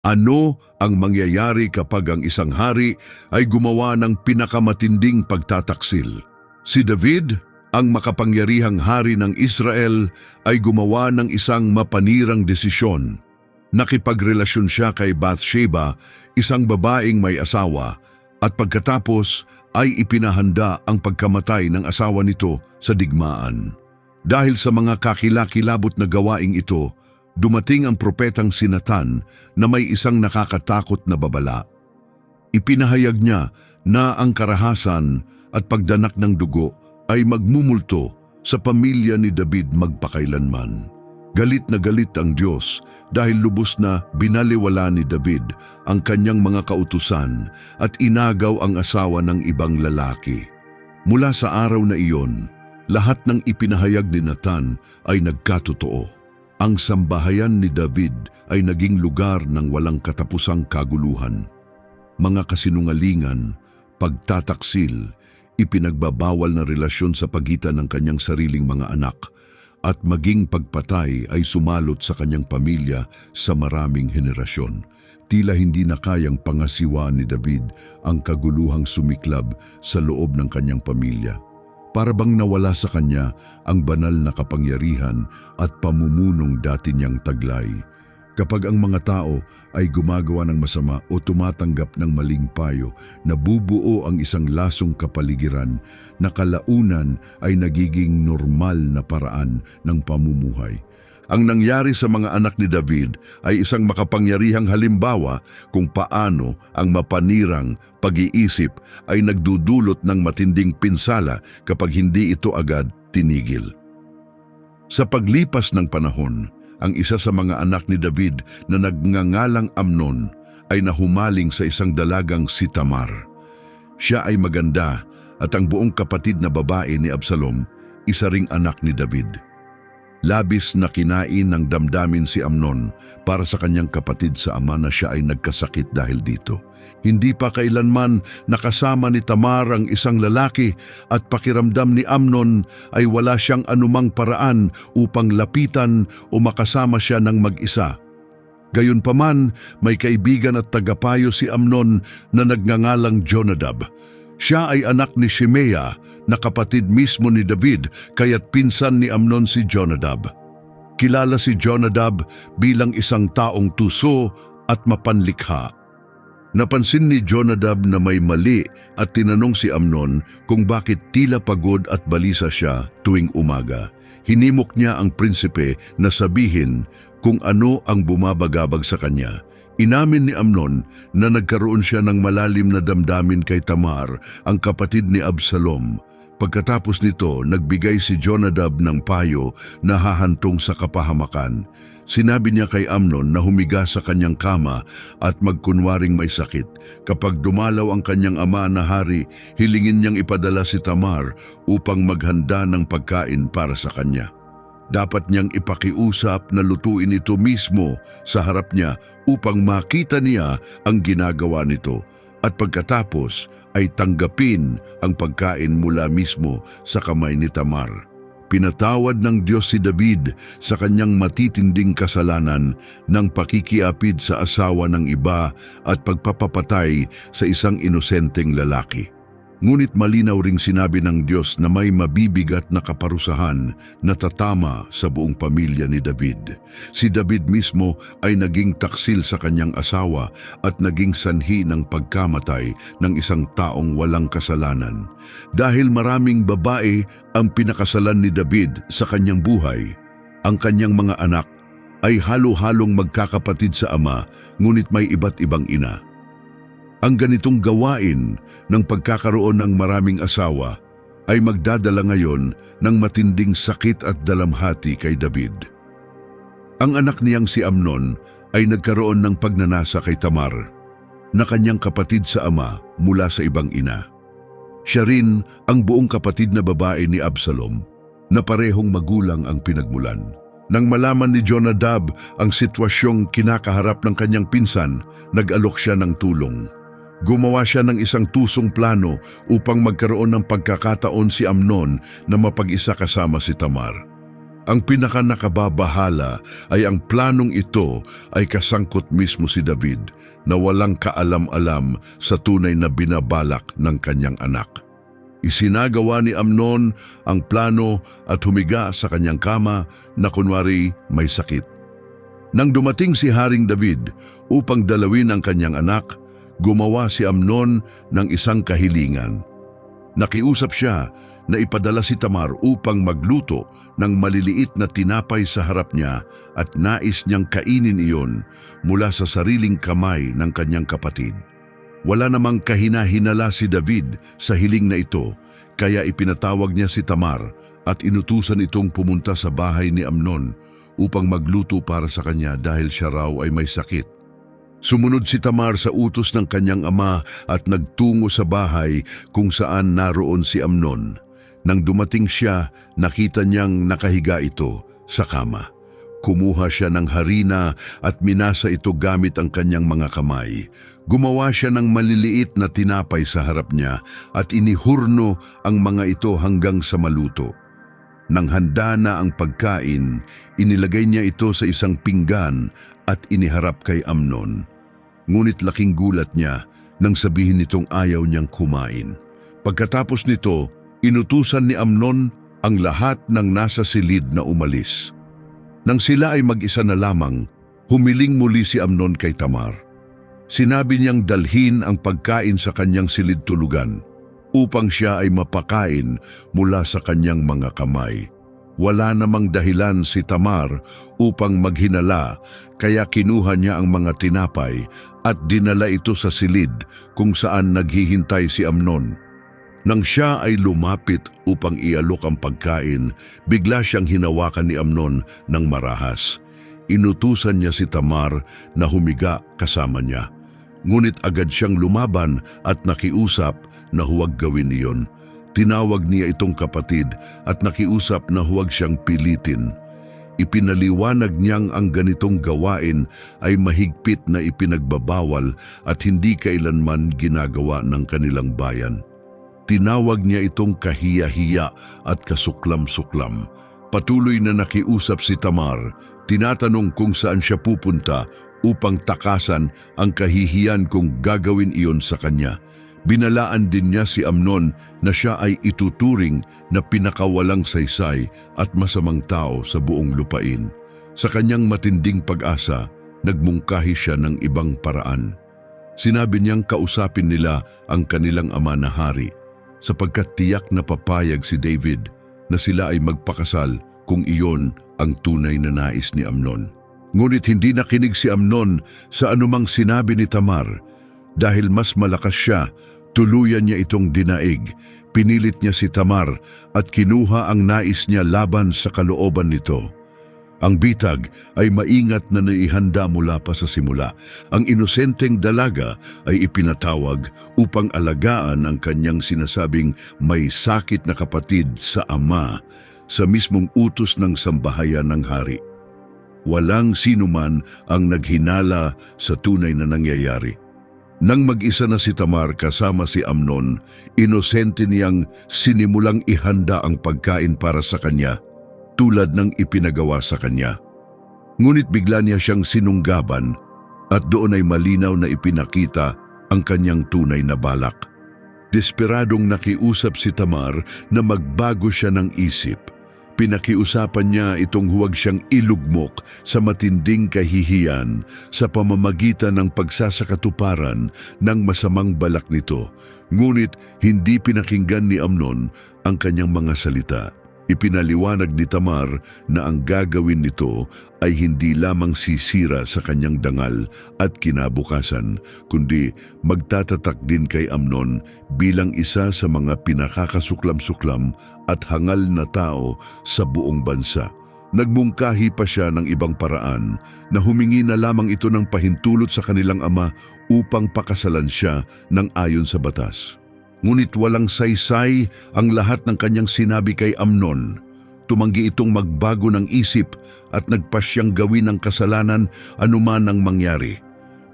Ano ang mangyayari kapag ang isang hari ay gumawa ng pinakamatinding pagtataksil? Si David, ang makapangyarihang hari ng Israel, ay gumawa ng isang mapanirang desisyon. Nakipagrelasyon siya kay Bathsheba, isang babaeng may asawa, at pagkatapos ay ipinahanda ang pagkamatay ng asawa nito sa digmaan. Dahil sa mga kakilakilabot na gawaing ito, dumating ang propetang sinatan na may isang nakakatakot na babala. Ipinahayag niya na ang karahasan at pagdanak ng dugo ay magmumulto sa pamilya ni David magpakailanman. Galit na galit ang Diyos dahil lubos na binaliwala ni David ang kanyang mga kautusan at inagaw ang asawa ng ibang lalaki. Mula sa araw na iyon, lahat ng ipinahayag ni Nathan ay nagkatotoo. Ang sambahayan ni David ay naging lugar ng walang katapusang kaguluhan. Mga kasinungalingan, pagtataksil, ipinagbabawal na relasyon sa pagitan ng kanyang sariling mga anak, at maging pagpatay ay sumalot sa kanyang pamilya sa maraming henerasyon. Tila hindi na kayang pangasiwa ni David ang kaguluhang sumiklab sa loob ng kanyang pamilya. Para bang nawala sa kanya ang banal na kapangyarihan at pamumunong dati niyang taglay. Kapag ang mga tao ay gumagawa ng masama o tumatanggap ng maling payo, nabubuo ang isang lasong kapaligiran na kalaunan ay nagiging normal na paraan ng pamumuhay. Ang nangyari sa mga anak ni David ay isang makapangyarihang halimbawa kung paano ang mapanirang pag-iisip ay nagdudulot ng matinding pinsala kapag hindi ito agad tinigil. Sa paglipas ng panahon, ang isa sa mga anak ni David na nagngangalang Amnon ay nahumaling sa isang dalagang si Tamar. Siya ay maganda at ang buong kapatid na babae ni Absalom, isa ring anak ni David. Labis na kinain ng damdamin si Amnon para sa kanyang kapatid sa ama na siya ay nagkasakit dahil dito. Hindi pa kailanman nakasama ni Tamar ang isang lalaki at pakiramdam ni Amnon ay wala siyang anumang paraan upang lapitan o makasama siya ng mag-isa. Gayunpaman, may kaibigan at tagapayo si Amnon na nagngangalang Jonadab. Siya ay anak ni Shimea na kapatid mismo ni David kaya't pinsan ni Amnon si Jonadab. Kilala si Jonadab bilang isang taong tuso at mapanlikha. Napansin ni Jonadab na may mali at tinanong si Amnon kung bakit tila pagod at balisa siya tuwing umaga. Hinimok niya ang prinsipe na sabihin kung ano ang bumabagabag sa kanya. Inamin ni Amnon na nagkaroon siya ng malalim na damdamin kay Tamar, ang kapatid ni Absalom. Pagkatapos nito, nagbigay si Jonadab ng payo na hahantong sa kapahamakan. Sinabi niya kay Amnon na humiga sa kanyang kama at magkunwaring may sakit. Kapag dumalaw ang kanyang ama na hari, hilingin niyang ipadala si Tamar upang maghanda ng pagkain para sa kanya. Dapat niyang ipakiusap na lutuin ito mismo sa harap niya upang makita niya ang ginagawa nito at pagkatapos ay tanggapin ang pagkain mula mismo sa kamay ni Tamar. Pinatawad ng Diyos si David sa kanyang matitinding kasalanan ng pakikiapid sa asawa ng iba at pagpapapatay sa isang inosenteng lalaki. Ngunit malinaw ring sinabi ng Diyos na may mabibigat na kaparusahan na tatama sa buong pamilya ni David. Si David mismo ay naging taksil sa kanyang asawa at naging sanhi ng pagkamatay ng isang taong walang kasalanan. Dahil maraming babae ang pinakasalan ni David sa kanyang buhay, ang kanyang mga anak ay halo-halong magkakapatid sa ama ngunit may iba't ibang ina. Ang ganitong gawain ng pagkakaroon ng maraming asawa ay magdadala ngayon ng matinding sakit at dalamhati kay David. Ang anak niyang si Amnon ay nagkaroon ng pagnanasa kay Tamar na kanyang kapatid sa ama mula sa ibang ina. Siya rin ang buong kapatid na babae ni Absalom na parehong magulang ang pinagmulan. Nang malaman ni Jonadab ang sitwasyong kinakaharap ng kanyang pinsan, nag-alok siya ng tulong. Gumawa siya ng isang tusong plano upang magkaroon ng pagkakataon si Amnon na mapag-isa kasama si Tamar. Ang pinaka nakababahala ay ang planong ito ay kasangkot mismo si David na walang kaalam-alam sa tunay na binabalak ng kanyang anak. Isinagawa ni Amnon ang plano at humiga sa kanyang kama na kunwari may sakit. Nang dumating si Haring David upang dalawin ang kanyang anak, gumawa si Amnon ng isang kahilingan. Nakiusap siya na ipadala si Tamar upang magluto ng maliliit na tinapay sa harap niya at nais niyang kainin iyon mula sa sariling kamay ng kanyang kapatid. Wala namang kahina-hinala si David sa hiling na ito, kaya ipinatawag niya si Tamar at inutusan itong pumunta sa bahay ni Amnon upang magluto para sa kanya dahil siya raw ay may sakit. Sumunod si Tamar sa utos ng kanyang ama at nagtungo sa bahay kung saan naroon si Amnon. Nang dumating siya, nakita niyang nakahiga ito sa kama. Kumuha siya ng harina at minasa ito gamit ang kanyang mga kamay. Gumawa siya ng maliliit na tinapay sa harap niya at inihurno ang mga ito hanggang sa maluto. Nang handa na ang pagkain, inilagay niya ito sa isang pinggan at iniharap kay Amnon. Ngunit laking gulat niya nang sabihin nitong ayaw niyang kumain. Pagkatapos nito, inutusan ni Amnon ang lahat ng nasa silid na umalis. Nang sila ay mag-isa na lamang, humiling muli si Amnon kay Tamar. Sinabi niyang dalhin ang pagkain sa kanyang silid tulugan upang siya ay mapakain mula sa kanyang mga kamay. Wala namang dahilan si Tamar upang maghinala kaya kinuha niya ang mga tinapay at dinala ito sa silid kung saan naghihintay si Amnon. Nang siya ay lumapit upang ialok ang pagkain, bigla siyang hinawakan ni Amnon ng marahas. Inutusan niya si Tamar na humiga kasama niya. Ngunit agad siyang lumaban at nakiusap na huwag gawin iyon. Tinawag niya itong kapatid at nakiusap na huwag siyang pilitin. Ipinaliwanag niyang ang ganitong gawain ay mahigpit na ipinagbabawal at hindi kailanman ginagawa ng kanilang bayan. Tinawag niya itong kahiya-hiya at kasuklam-suklam. Patuloy na nakiusap si Tamar, tinatanong kung saan siya pupunta upang takasan ang kahihiyan kung gagawin iyon sa kanya. Binalaan din niya si Amnon na siya ay ituturing na pinakawalang saysay at masamang tao sa buong lupain. Sa kanyang matinding pag-asa, nagmungkahi siya ng ibang paraan. Sinabi niyang kausapin nila ang kanilang ama na hari sapagkat tiyak na papayag si David na sila ay magpakasal kung iyon ang tunay na nais ni Amnon. Ngunit hindi nakinig si Amnon sa anumang sinabi ni Tamar dahil mas malakas siya, tuluyan niya itong dinaig. Pinilit niya si Tamar at kinuha ang nais niya laban sa kalooban nito. Ang bitag ay maingat na naihanda mula pa sa simula. Ang inosenteng dalaga ay ipinatawag upang alagaan ang kanyang sinasabing may sakit na kapatid sa ama sa mismong utos ng sambahayan ng hari. Walang sinuman ang naghinala sa tunay na nangyayari. Nang mag-isa na si Tamar kasama si Amnon, inosente niyang sinimulang ihanda ang pagkain para sa kanya, tulad ng ipinagawa sa kanya. Ngunit bigla niya siyang sinunggaban at doon ay malinaw na ipinakita ang kanyang tunay na balak. Desperadong nakiusap si Tamar na magbago siya ng isip. Pinakiusapan niya itong huwag siyang ilugmok sa matinding kahihiyan sa pamamagitan ng pagsasakatuparan ng masamang balak nito. Ngunit hindi pinakinggan ni Amnon ang kanyang mga salita. Ipinaliwanag ni Tamar na ang gagawin nito ay hindi lamang sisira sa kanyang dangal at kinabukasan, kundi magtatatak din kay Amnon bilang isa sa mga pinakakasuklam-suklam at hangal na tao sa buong bansa. Nagmungkahi pa siya ng ibang paraan na humingi na lamang ito ng pahintulot sa kanilang ama upang pakasalan siya ng ayon sa batas. Ngunit walang saysay ang lahat ng kanyang sinabi kay Amnon. Tumanggi itong magbago ng isip at nagpasyang gawin ng kasalanan anuman ang mangyari.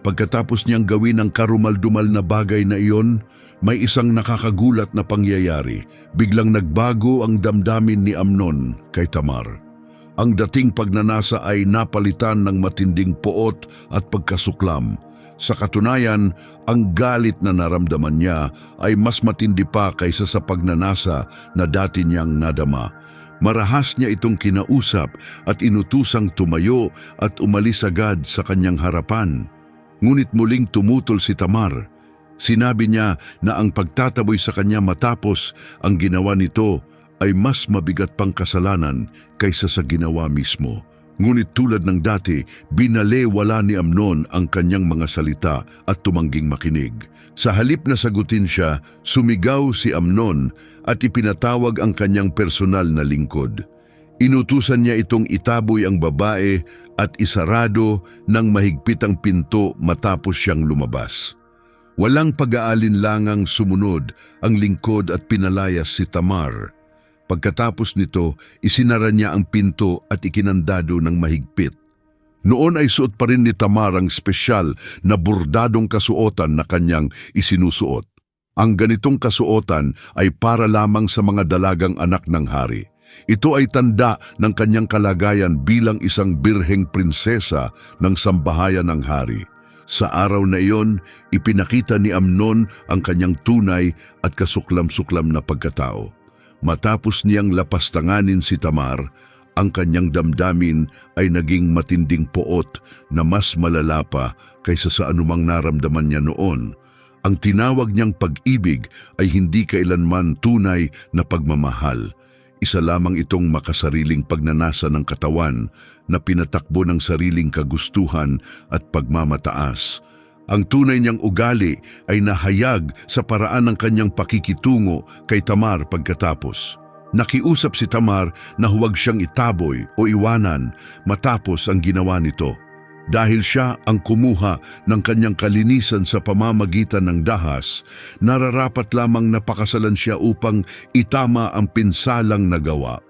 Pagkatapos niyang gawin ang karumaldumal na bagay na iyon, may isang nakakagulat na pangyayari. Biglang nagbago ang damdamin ni Amnon kay Tamar. ang dating pagnanasa ay napalitan ng matinding poot at pagkasuklam. Sa katunayan, ang galit na naramdaman niya ay mas matindi pa kaysa sa pagnanasa na dati niyang nadama. Marahas niya itong kinausap at inutusang tumayo at umalis agad sa kanyang harapan. Ngunit muling tumutol si Tamar. Sinabi niya na ang pagtataboy sa kanya matapos ang ginawa nito ay mas mabigat pang kasalanan kaysa sa ginawa mismo. Ngunit tulad ng dati, binalewala ni Amnon ang kanyang mga salita at tumangging makinig. Sa halip na sagutin siya, sumigaw si Amnon at ipinatawag ang kanyang personal na lingkod. Inutusan niya itong itaboy ang babae at isarado ng mahigpit ang pinto matapos siyang lumabas. Walang pag-aalinlangang sumunod ang lingkod at pinalayas si Tamar. Pagkatapos nito, isinara niya ang pinto at ikinandado ng mahigpit. Noon ay suot pa rin ni Tamar ang na bordadong kasuotan na kanyang isinusuot. Ang ganitong kasuotan ay para lamang sa mga dalagang anak ng hari. Ito ay tanda ng kanyang kalagayan bilang isang birheng prinsesa ng sambahayan ng hari. Sa araw na iyon, ipinakita ni Amnon ang kanyang tunay at kasuklam-suklam na pagkatao. Matapos niyang lapastanganin si Tamar, ang kanyang damdamin ay naging matinding poot na mas malala pa kaysa sa anumang naramdaman niya noon. Ang tinawag niyang pag-ibig ay hindi kailanman tunay na pagmamahal. Isa lamang itong makasariling pagnanasa ng katawan na pinatakbo ng sariling kagustuhan at pagmamataas. Ang tunay niyang ugali ay nahayag sa paraan ng kanyang pakikitungo kay Tamar pagkatapos. Nakiusap si Tamar na huwag siyang itaboy o iwanan matapos ang ginawa nito. Dahil siya ang kumuha ng kanyang kalinisan sa pamamagitan ng dahas, nararapat lamang napakasalan siya upang itama ang pinsalang nagawa.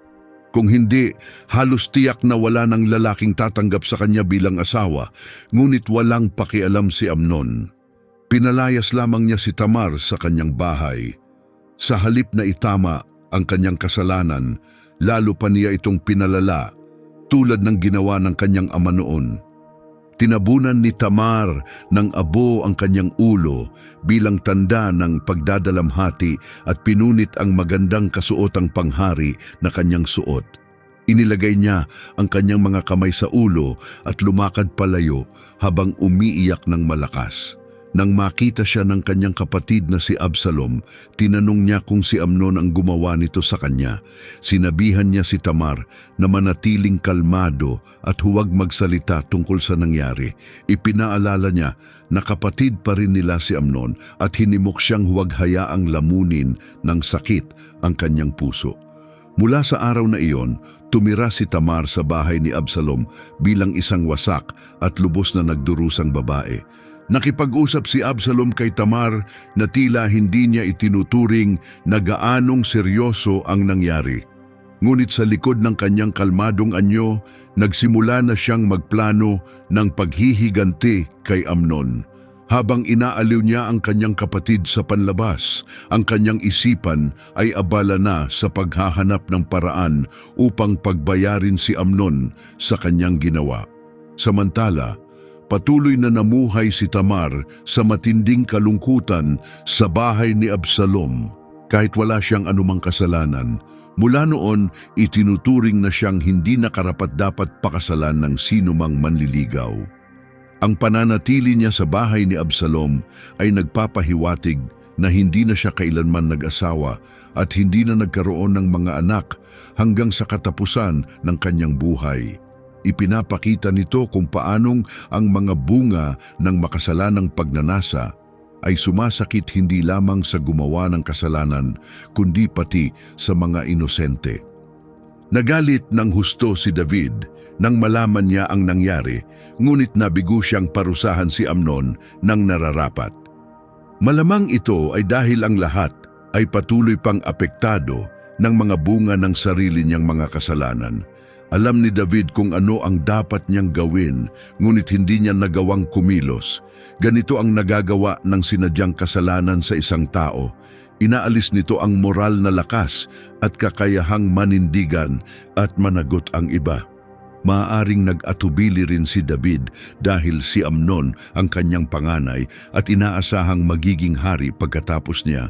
Kung hindi, halos tiyak na wala ng lalaking tatanggap sa kanya bilang asawa, ngunit walang pakialam si Amnon. Pinalayas lamang niya si Tamar sa kanyang bahay. Sa halip na itama ang kanyang kasalanan, lalo pa niya itong pinalala, tulad ng ginawa ng kanyang ama noon. Tinabunan ni Tamar ng abo ang kanyang ulo bilang tanda ng pagdadalamhati at pinunit ang magandang kasuotang panghari na kanyang suot. Inilagay niya ang kanyang mga kamay sa ulo at lumakad palayo habang umiiyak ng malakas. Nang makita siya ng kanyang kapatid na si Absalom, tinanong niya kung si Amnon ang gumawa nito sa kanya. Sinabihan niya si Tamar na manatiling kalmado at huwag magsalita tungkol sa nangyari. Ipinaalala niya na kapatid pa rin nila si Amnon at hinimok siyang huwag hayaang lamunin ng sakit ang kanyang puso. Mula sa araw na iyon, tumira si Tamar sa bahay ni Absalom bilang isang wasak at lubos na nagdurusang babae. Nakipag-usap si Absalom kay Tamar na tila hindi niya itinuturing na gaanong seryoso ang nangyari. Ngunit sa likod ng kanyang kalmadong anyo, nagsimula na siyang magplano ng paghihiganti kay Amnon. Habang inaaliw niya ang kanyang kapatid sa panlabas, ang kanyang isipan ay abala na sa paghahanap ng paraan upang pagbayarin si Amnon sa kanyang ginawa. Samantala, patuloy na namuhay si Tamar sa matinding kalungkutan sa bahay ni Absalom kahit wala siyang anumang kasalanan. Mula noon, itinuturing na siyang hindi nakarapat-dapat pakasalan ng sinumang manliligaw. Ang pananatili niya sa bahay ni Absalom ay nagpapahiwatig na hindi na siya kailanman nag-asawa at hindi na nagkaroon ng mga anak hanggang sa katapusan ng kanyang buhay. Ipinapakita nito kung paanong ang mga bunga ng makasalanang pagnanasa ay sumasakit hindi lamang sa gumawa ng kasalanan kundi pati sa mga inosente. Nagalit ng husto si David nang malaman niya ang nangyari, ngunit nabigo siyang parusahan si Amnon ng nararapat. Malamang ito ay dahil ang lahat ay patuloy pang apektado ng mga bunga ng sarili niyang mga kasalanan. Alam ni David kung ano ang dapat niyang gawin, ngunit hindi niya nagawang kumilos. Ganito ang nagagawa ng sinadyang kasalanan sa isang tao. Inaalis nito ang moral na lakas at kakayahang manindigan at managot ang iba. maaaring nag-atubili rin si David dahil si Amnon ang kanyang panganay at inaasahang magiging hari pagkatapos niya.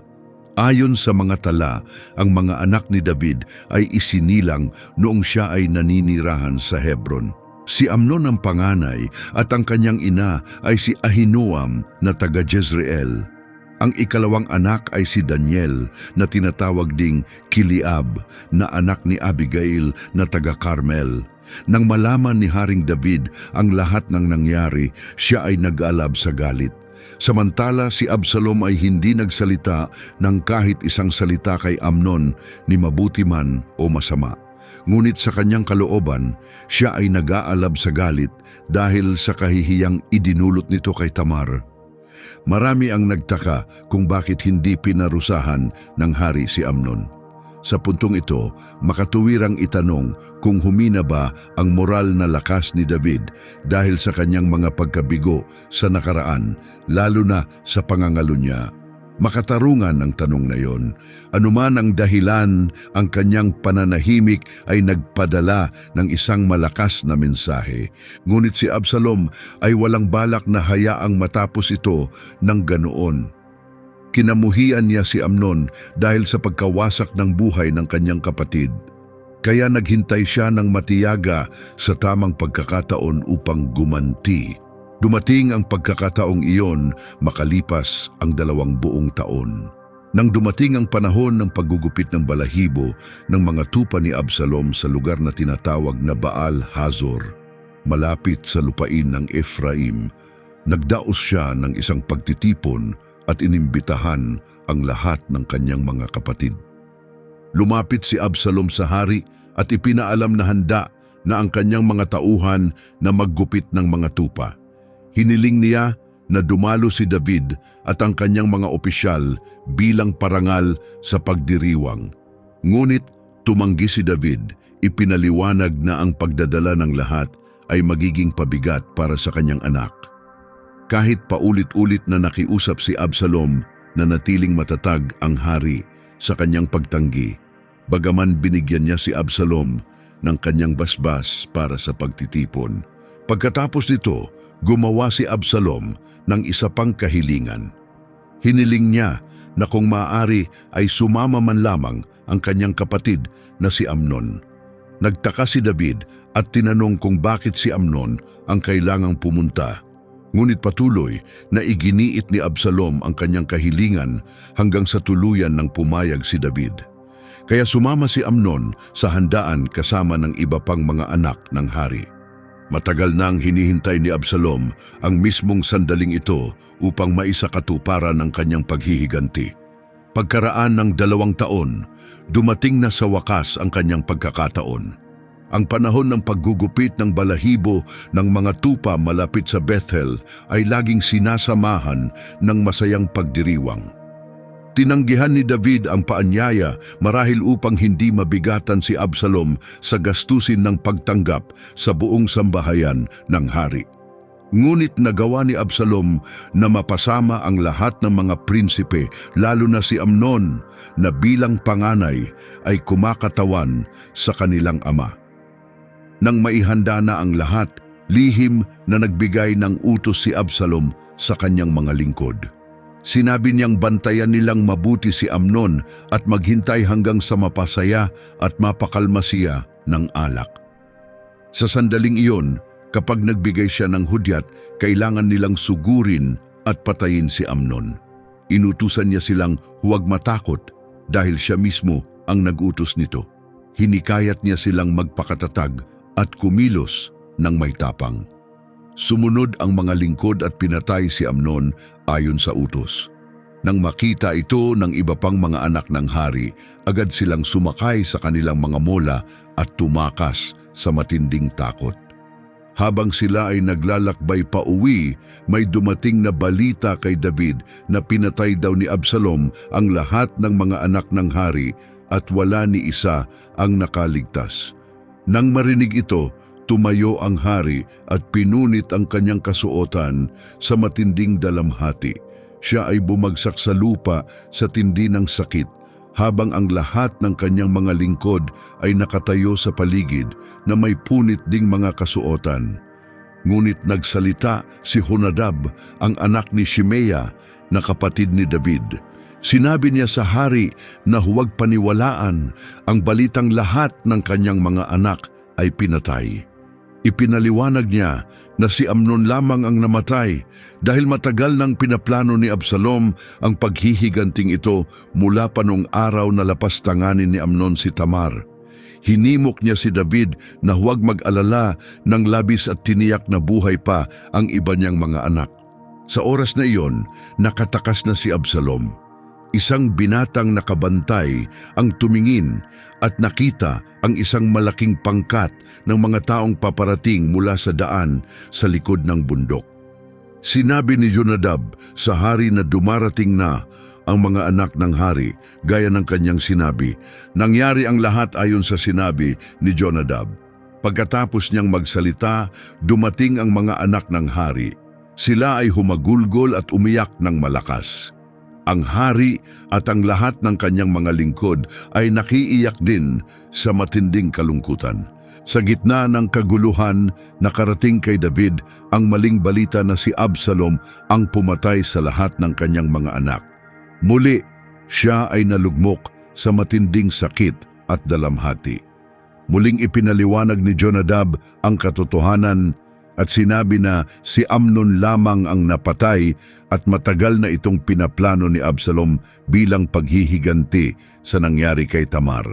Ayon sa mga tala, ang mga anak ni David ay isinilang noong siya ay naninirahan sa Hebron. Si Amnon ang panganay at ang kanyang ina ay si Ahinoam na taga Jezreel. Ang ikalawang anak ay si Daniel na tinatawag ding Kiliab na anak ni Abigail na taga Carmel. Nang malaman ni Haring David ang lahat ng nangyari, siya ay nag-alab sa galit. Samantala si Absalom ay hindi nagsalita ng kahit isang salita kay Amnon ni mabuti man o masama. Ngunit sa kanyang kalooban, siya ay nag-aalab sa galit dahil sa kahihiyang idinulot nito kay Tamar. Marami ang nagtaka kung bakit hindi pinarusahan ng hari si Amnon. Sa puntong ito, makatuwirang itanong kung humina ba ang moral na lakas ni David dahil sa kanyang mga pagkabigo sa nakaraan, lalo na sa pangangalo niya. Makatarungan ang tanong na yon. Anuman ang dahilan, ang kanyang pananahimik ay nagpadala ng isang malakas na mensahe. Ngunit si Absalom ay walang balak na hayaang matapos ito ng ganoon. Kinamuhian niya si Amnon dahil sa pagkawasak ng buhay ng kanyang kapatid. Kaya naghintay siya ng matiyaga sa tamang pagkakataon upang gumanti. Dumating ang pagkakataong iyon makalipas ang dalawang buong taon. Nang dumating ang panahon ng paggugupit ng balahibo ng mga tupa ni Absalom sa lugar na tinatawag na Baal Hazor, malapit sa lupain ng Ephraim, nagdaos siya ng isang pagtitipon at inimbitahan ang lahat ng kanyang mga kapatid. Lumapit si Absalom sa hari at ipinaalam na handa na ang kanyang mga tauhan na maggupit ng mga tupa. Hiniling niya na dumalo si David at ang kanyang mga opisyal bilang parangal sa pagdiriwang. Ngunit tumanggi si David, ipinaliwanag na ang pagdadala ng lahat ay magiging pabigat para sa kanyang anak. Kahit paulit-ulit na nakiusap si Absalom na natiling matatag ang hari sa kanyang pagtanggi, bagaman binigyan niya si Absalom ng kanyang basbas para sa pagtitipon. Pagkatapos nito, gumawa si Absalom ng isa pang kahilingan. Hiniling niya na kung maaari ay sumama man lamang ang kanyang kapatid na si Amnon. Nagtaka si David at tinanong kung bakit si Amnon ang kailangang pumunta. Ngunit patuloy na iginiit ni Absalom ang kanyang kahilingan hanggang sa tuluyan ng pumayag si David. Kaya sumama si Amnon sa handaan kasama ng iba pang mga anak ng hari. Matagal nang hinihintay ni Absalom ang mismong sandaling ito upang maisakatuparan ang kanyang paghihiganti. Pagkaraan ng dalawang taon, dumating na sa wakas ang kanyang pagkakataon. Ang panahon ng paggugupit ng balahibo ng mga tupa malapit sa Bethel ay laging sinasamahan ng masayang pagdiriwang. Tinanggihan ni David ang paanyaya marahil upang hindi mabigatan si Absalom sa gastusin ng pagtanggap sa buong sambahayan ng hari. Ngunit nagawa ni Absalom na mapasama ang lahat ng mga prinsipe, lalo na si Amnon, na bilang panganay ay kumakatawan sa kanilang ama. Nang maihanda na ang lahat, lihim na nagbigay ng utos si Absalom sa kanyang mga lingkod. Sinabi niyang bantayan nilang mabuti si Amnon at maghintay hanggang sa mapasaya at mapakalma siya ng alak. Sa sandaling iyon, kapag nagbigay siya ng hudyat, kailangan nilang sugurin at patayin si Amnon. Inutusan niya silang huwag matakot dahil siya mismo ang nagutos nito. Hinikayat niya silang magpakatatag at kumilos ng may tapang. Sumunod ang mga lingkod at pinatay si Amnon ayon sa utos. Nang makita ito ng iba pang mga anak ng hari, agad silang sumakay sa kanilang mga mola at tumakas sa matinding takot. Habang sila ay naglalakbay pa uwi, may dumating na balita kay David na pinatay daw ni Absalom ang lahat ng mga anak ng hari at wala ni isa ang nakaligtas. Nang marinig ito, tumayo ang hari at pinunit ang kanyang kasuotan sa matinding dalamhati. Siya ay bumagsak sa lupa sa tindi ng sakit habang ang lahat ng kanyang mga lingkod ay nakatayo sa paligid na may punit ding mga kasuotan. Ngunit nagsalita si Honadab, ang anak ni Shimea, na kapatid ni David. Sinabi niya sa hari na huwag paniwalaan ang balitang lahat ng kanyang mga anak ay pinatay. Ipinaliwanag niya na si Amnon lamang ang namatay dahil matagal nang pinaplano ni Absalom ang paghihiganting ito mula pa noong araw na lapastanganin ni Amnon si Tamar. Hinimok niya si David na huwag mag-alala ng labis at tiniyak na buhay pa ang iba niyang mga anak. Sa oras na iyon, nakatakas na si Absalom. Isang binatang nakabantay ang tumingin at nakita ang isang malaking pangkat ng mga taong paparating mula sa daan sa likod ng bundok. Sinabi ni Jonadab sa hari na dumarating na ang mga anak ng hari gaya ng kanyang sinabi. Nangyari ang lahat ayon sa sinabi ni Jonadab. Pagkatapos niyang magsalita, dumating ang mga anak ng hari. Sila ay humagulgol at umiyak ng malakas. Ang hari at ang lahat ng kanyang mga lingkod ay nakiiyak din sa matinding kalungkutan. Sa gitna ng kaguluhan, nakarating kay David ang maling balita na si Absalom ang pumatay sa lahat ng kanyang mga anak. Muli, siya ay nalugmok sa matinding sakit at dalamhati. Muling ipinaliwanag ni Jonadab ang katotohanan at sinabi na si Amnon lamang ang napatay at matagal na itong pinaplano ni Absalom bilang paghihiganti sa nangyari kay Tamar.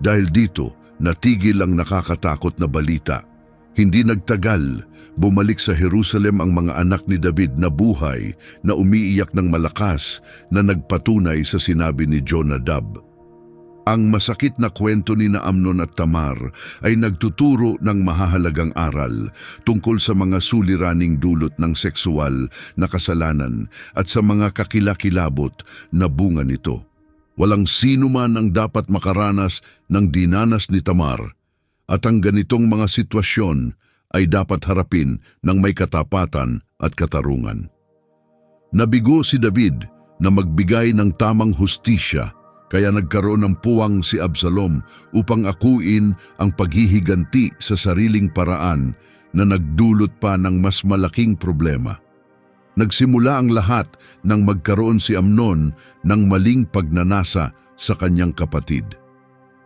Dahil dito, natigil ang nakakatakot na balita. Hindi nagtagal, bumalik sa Jerusalem ang mga anak ni David na buhay na umiiyak ng malakas na nagpatunay sa sinabi ni Jonadab. Ang masakit na kwento ni na Amnon at Tamar ay nagtuturo ng mahahalagang aral tungkol sa mga suliraning dulot ng sexual na kasalanan at sa mga kakilakilabot na bunga nito. Walang sino man ang dapat makaranas ng dinanas ni Tamar at ang ganitong mga sitwasyon ay dapat harapin ng may katapatan at katarungan. Nabigo si David na magbigay ng tamang hustisya kaya nagkaroon ng puwang si Absalom upang akuin ang paghihiganti sa sariling paraan na nagdulot pa ng mas malaking problema. Nagsimula ang lahat nang magkaroon si Amnon ng maling pagnanasa sa kanyang kapatid.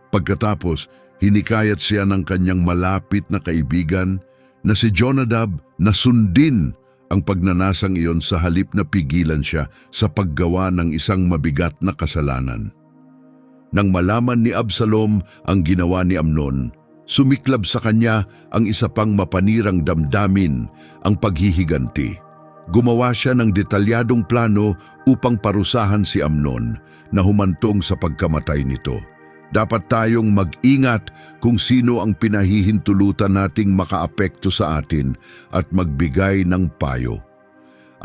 Pagkatapos, hinikayat siya ng kanyang malapit na kaibigan na si Jonadab na sundin ang pagnanasang iyon sa halip na pigilan siya sa paggawa ng isang mabigat na kasalanan. Nang malaman ni Absalom ang ginawa ni Amnon, sumiklab sa kanya ang isa pang mapanirang damdamin, ang paghihiganti. Gumawa siya ng detalyadong plano upang parusahan si Amnon na humantong sa pagkamatay nito. Dapat tayong mag-ingat kung sino ang pinahihintulutan nating makaapekto sa atin at magbigay ng payo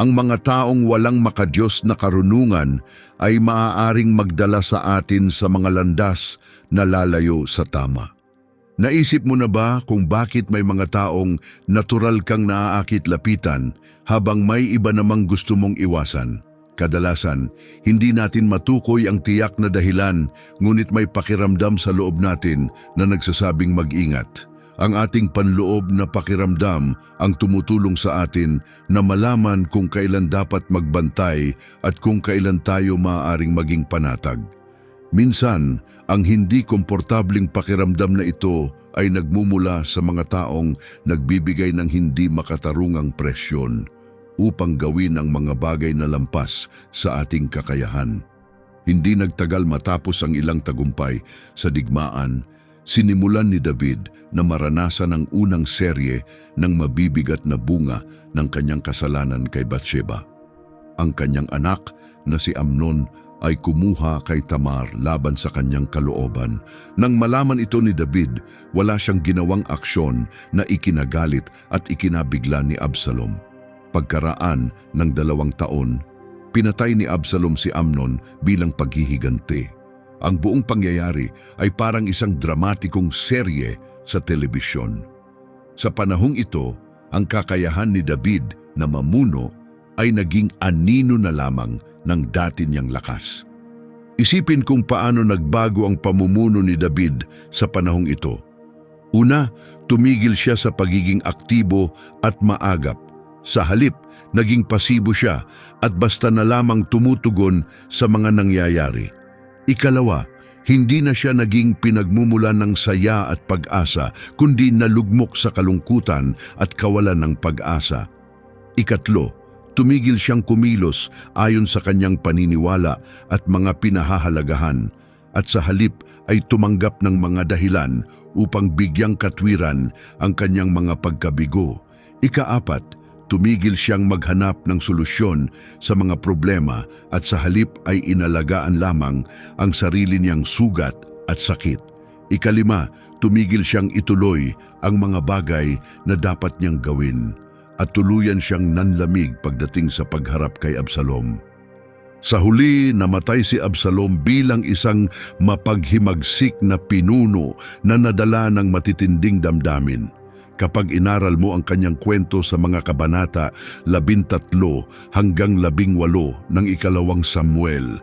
ang mga taong walang makadiyos na karunungan ay maaaring magdala sa atin sa mga landas na lalayo sa tama. Naisip mo na ba kung bakit may mga taong natural kang naaakit lapitan habang may iba namang gusto mong iwasan? Kadalasan, hindi natin matukoy ang tiyak na dahilan ngunit may pakiramdam sa loob natin na nagsasabing mag-ingat. Ang ating panloob na pakiramdam ang tumutulong sa atin na malaman kung kailan dapat magbantay at kung kailan tayo maaaring maging panatag. Minsan, ang hindi komportabling pakiramdam na ito ay nagmumula sa mga taong nagbibigay ng hindi makatarungang presyon upang gawin ang mga bagay na lampas sa ating kakayahan. Hindi nagtagal matapos ang ilang tagumpay sa digmaan, sinimulan ni David na maranasan ang unang serye ng mabibigat na bunga ng kanyang kasalanan kay Bathsheba. Ang kanyang anak na si Amnon ay kumuha kay Tamar laban sa kanyang kalooban. Nang malaman ito ni David, wala siyang ginawang aksyon na ikinagalit at ikinabigla ni Absalom. Pagkaraan ng dalawang taon, pinatay ni Absalom si Amnon bilang paghihiganti. Ang buong pangyayari ay parang isang dramatikong serye sa telebisyon. Sa panahong ito, ang kakayahan ni David na mamuno ay naging anino na lamang ng dati niyang lakas. Isipin kung paano nagbago ang pamumuno ni David sa panahong ito. Una, tumigil siya sa pagiging aktibo at maagap. Sa halip, naging pasibo siya at basta na lamang tumutugon sa mga nangyayari. Ikalawa, hindi na siya naging pinagmumula ng saya at pag-asa, kundi nalugmok sa kalungkutan at kawalan ng pag-asa. Ikatlo, tumigil siyang kumilos ayon sa kanyang paniniwala at mga pinahahalagahan at sa halip ay tumanggap ng mga dahilan upang bigyang katwiran ang kanyang mga pagkabigo. Ikaapat, tumigil siyang maghanap ng solusyon sa mga problema at sa halip ay inalagaan lamang ang sarili niyang sugat at sakit. Ikalima, tumigil siyang ituloy ang mga bagay na dapat niyang gawin at tuluyan siyang nanlamig pagdating sa pagharap kay Absalom. Sa huli, namatay si Absalom bilang isang mapaghimagsik na pinuno na nadala ng matitinding damdamin. Kapag inaral mo ang kanyang kwento sa mga kabanata 13 hanggang 18 ng ikalawang Samuel,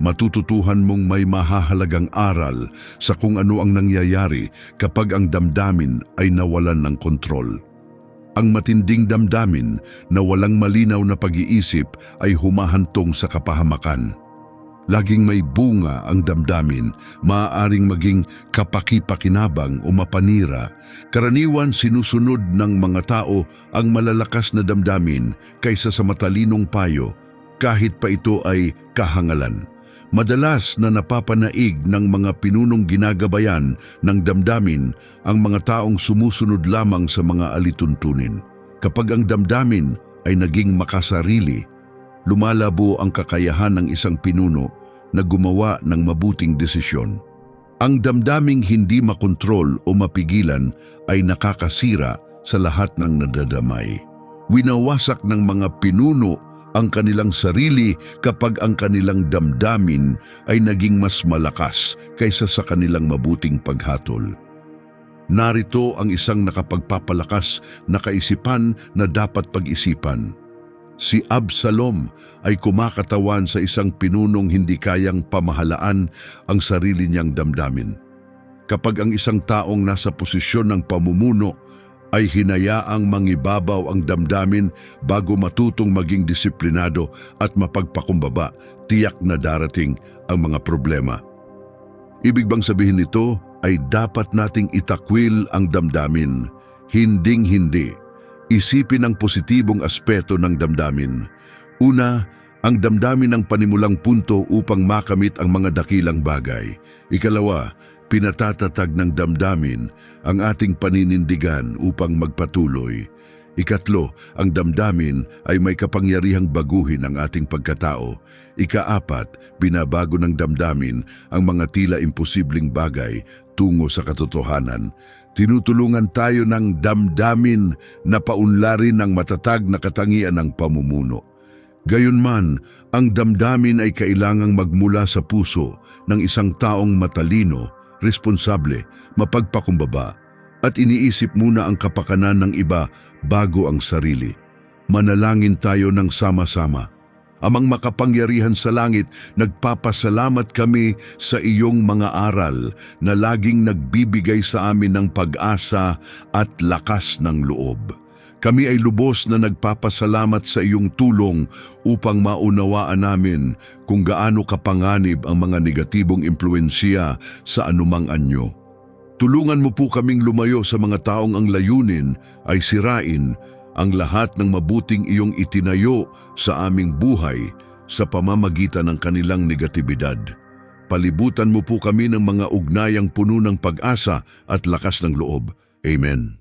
matututuhan mong may mahahalagang aral sa kung ano ang nangyayari kapag ang damdamin ay nawalan ng kontrol. Ang matinding damdamin na walang malinaw na pag-iisip ay humahantong sa kapahamakan. Laging may bunga ang damdamin, maaaring maging kapakipakinabang o mapanira. Karaniwan sinusunod ng mga tao ang malalakas na damdamin kaysa sa matalinong payo, kahit pa ito ay kahangalan. Madalas na napapanaig ng mga pinunong ginagabayan ng damdamin ang mga taong sumusunod lamang sa mga alituntunin. Kapag ang damdamin ay naging makasarili, lumalabo ang kakayahan ng isang pinuno na gumawa ng mabuting desisyon. Ang damdaming hindi makontrol o mapigilan ay nakakasira sa lahat ng nadadamay. Winawasak ng mga pinuno ang kanilang sarili kapag ang kanilang damdamin ay naging mas malakas kaysa sa kanilang mabuting paghatol. Narito ang isang nakapagpapalakas na kaisipan na dapat pag-isipan. Si Absalom ay kumakatawan sa isang pinunong hindi kayang pamahalaan ang sarili niyang damdamin. Kapag ang isang taong nasa posisyon ng pamumuno ay hinayaang mangibabaw ang damdamin bago matutong maging disiplinado at mapagpakumbaba, tiyak na darating ang mga problema. Ibig bang sabihin nito ay dapat nating itakwil ang damdamin, hinding-hindi. Isipin ang positibong aspeto ng damdamin. Una, ang damdamin ang panimulang punto upang makamit ang mga dakilang bagay. Ikalawa, pinatatatag ng damdamin ang ating paninindigan upang magpatuloy. Ikatlo, ang damdamin ay may kapangyarihang baguhin ang ating pagkatao. Ikaapat, binabago ng damdamin ang mga tila imposibleng bagay tungo sa katotohanan. Tinutulungan tayo ng damdamin na paunlarin ng matatag na katangian ng pamumuno. Gayunman, ang damdamin ay kailangang magmula sa puso ng isang taong matalino, responsable, mapagpakumbaba, at iniisip muna ang kapakanan ng iba bago ang sarili. Manalangin tayo ng sama-sama. Amang makapangyarihan sa langit, nagpapasalamat kami sa iyong mga aral na laging nagbibigay sa amin ng pag-asa at lakas ng loob. Kami ay lubos na nagpapasalamat sa iyong tulong upang maunawaan namin kung gaano kapanganib ang mga negatibong impluensya sa anumang anyo. Tulungan mo po kaming lumayo sa mga taong ang layunin ay sirain ang lahat ng mabuting iyong itinayo sa aming buhay sa pamamagitan ng kanilang negatibidad. Palibutan mo po kami ng mga ugnayang puno ng pag-asa at lakas ng loob. Amen.